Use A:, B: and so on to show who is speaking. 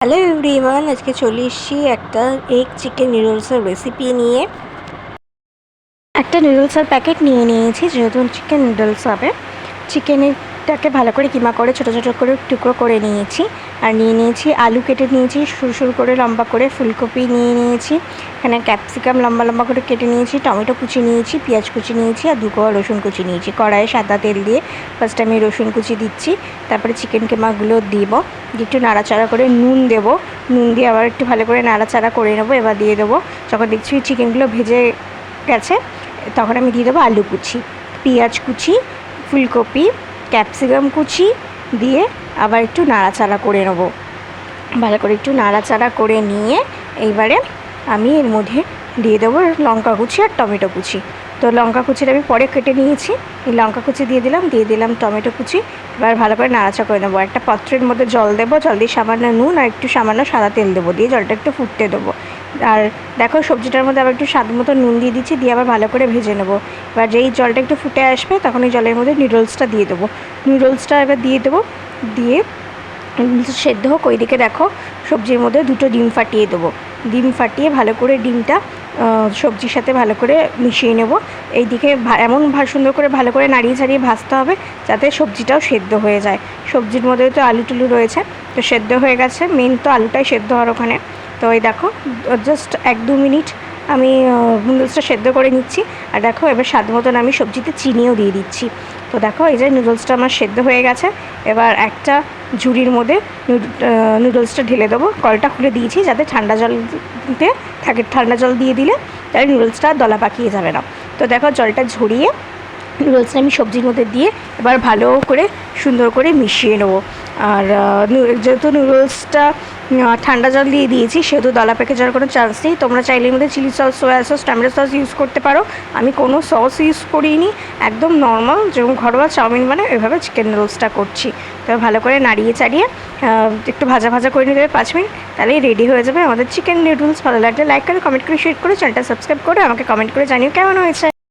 A: Hello everyone, আজকে চলে এসেছি একটা এগ চিকেন নুডলসের রেসিপি নিয়ে। একটা নুডলসের প্যাকেট নিয়ে নিয়েছি, যেহেতু চিকেন নুডলস হবে। চিকেনটাকে ভালো করে কিমা করে ছোটো ছোটো করে টুকরো করে নিয়েছি। আর নিয়ে নিয়েছি, আলু কেটে নিয়েছি, সরু সরু করে লম্বা করে ফুলকপি নিয়ে নিয়েছি, এখানে ক্যাপসিকাম লম্বা লম্বা করে কেটে নিয়েছি, টমেটো কুচি নিয়েছি, পেঁয়াজ কুচি নিয়েছি আর দু কোয়া রসুন কুচি নিয়েছি। কড়াইয়ে সাদা তেল দিয়ে ফার্স্ট আমি রসুন কুচি দিচ্ছি, তারপরে চিকেন কেমাগুলো দিব একটু নাড়াচাড়া করে নুন দেব। নুন দিয়ে আবার একটু ভালো করে নাড়াচাড়া করে নেব, এবার দিয়ে দেবো। যখন দেখছি চিকেনগুলো ভেজে গেছে, তখন আমি দিয়ে দেবো আলু কুচি, পেঁয়াজ কুচি, ফুলকপি, ক্যাপসিকাম কুচি দিয়ে আবার একটু নাড়াচাড়া করে নেব। ভালো করে একটু নাড়াচাড়া করে নিয়ে এইবারে আমি এর মধ্যে দিয়ে দেবো লঙ্কা কুচি আর টমেটো কুচি। তো লঙ্কা কুচিটা আমি পরে কেটে নিয়েছি। এই লঙ্কা কুচি দিয়ে দিলাম দিয়ে দিলাম টমেটো কুচি। এবার ভালো করে নাড়াচা করে নেব। একটা পাত্রের মধ্যে জল দেবো, জল দিয়ে সামান্য নুন আর একটু সামান্য সাদা তেল দেবো। দিয়ে জলটা একটু ফুটতে দেবো। আর দেখো সবজিটার মধ্যে আবার একটু স্বাদ মতো নুন দিয়ে দিচ্ছি, দিয়ে আবার ভালো করে ভেজে নেব। এবার যেই জলটা একটু ফুটে আসবে, তখন এই জলের মধ্যে নুডলসটা দিয়ে দেবো। নুডলসটা এবার দিয়ে দেবো। দিয়ে সেদ্ধ হোক, ওইদিকে দেখো সবজির মধ্যে দুটো ডিম ফাটিয়ে দেবো। ডিম ফাটিয়ে ভালো করে ডিমটা সবজির সাথে ভালো করে মিশিয়ে নেব। এইদিকে এমন সুন্দর করে ভালো করে নাড়িয়ে ছাড়িয়ে ভাজতে হবে যাতে সবজিটাও সেদ্ধ হয়ে যায়। সবজির মধ্যে তো আলু টুলু রয়েছে, তো সেদ্ধ হয়ে গেছে। মেন তো আলুটাই সেদ্ধ হওয়ার ওখানে। তো এই দেখো জাস্ট এক দু মিনিট আমি নুডলসটা সেদ্ধ করে নিচ্ছি। আর দেখো, এবার স্বাদ মতন আমি সবজিতে চিনিও দিয়ে দিচ্ছি। তো দেখো, এই যে নুডলসটা আমার সেদ্ধ হয়ে গেছে। এবার একটা ঝুড়ির মধ্যে নুডলসটা ঢেলে দেবো। কলটা খুলে দিয়েছি যাতে ঠান্ডা জল দিতে থাকে। ঠান্ডা জল দিয়ে দিলে তাহলে নুডলসটা দলা পাকিয়ে যাবে না। তো দেখো, জলটা ঝরিয়ে নুডলসটা আমি সবজির মধ্যে দিয়ে এবার ভালো করে সুন্দর করে মিশিয়ে নেব। আর যেহেতু নুডলসটা ঠান্ডা জল দিয়ে দিয়েছি, সেহেতু দলা পেকে যাওয়ার কোনো চান্স নেই। তোমরা চাইলে মধ্যে chilli sauce, soy sauce, tomato sauce use করতে পারো। আমি কোনো সস ইউজ করিনি, একদম নর্মাল যেরকম ঘরোয়া চাউমিন মানে এভাবে চিকেন নুডলসটা করছি। তো ভালো করে নাড়িয়ে চাড়িয়ে একটু ভাজা ভাজা করে নিতে হবে পাঁচ মিনিট তাহলেই রেডি হয়ে যাবে আমাদের চিকেন নুডলস ভালো লাগলে লাইক করে কমেন্ট করে শেয়ার করে চ্যানেলটা সাবস্ক্রাইব করে আমাকে কমেন্ট করে জানিও কেমন হয়েছে।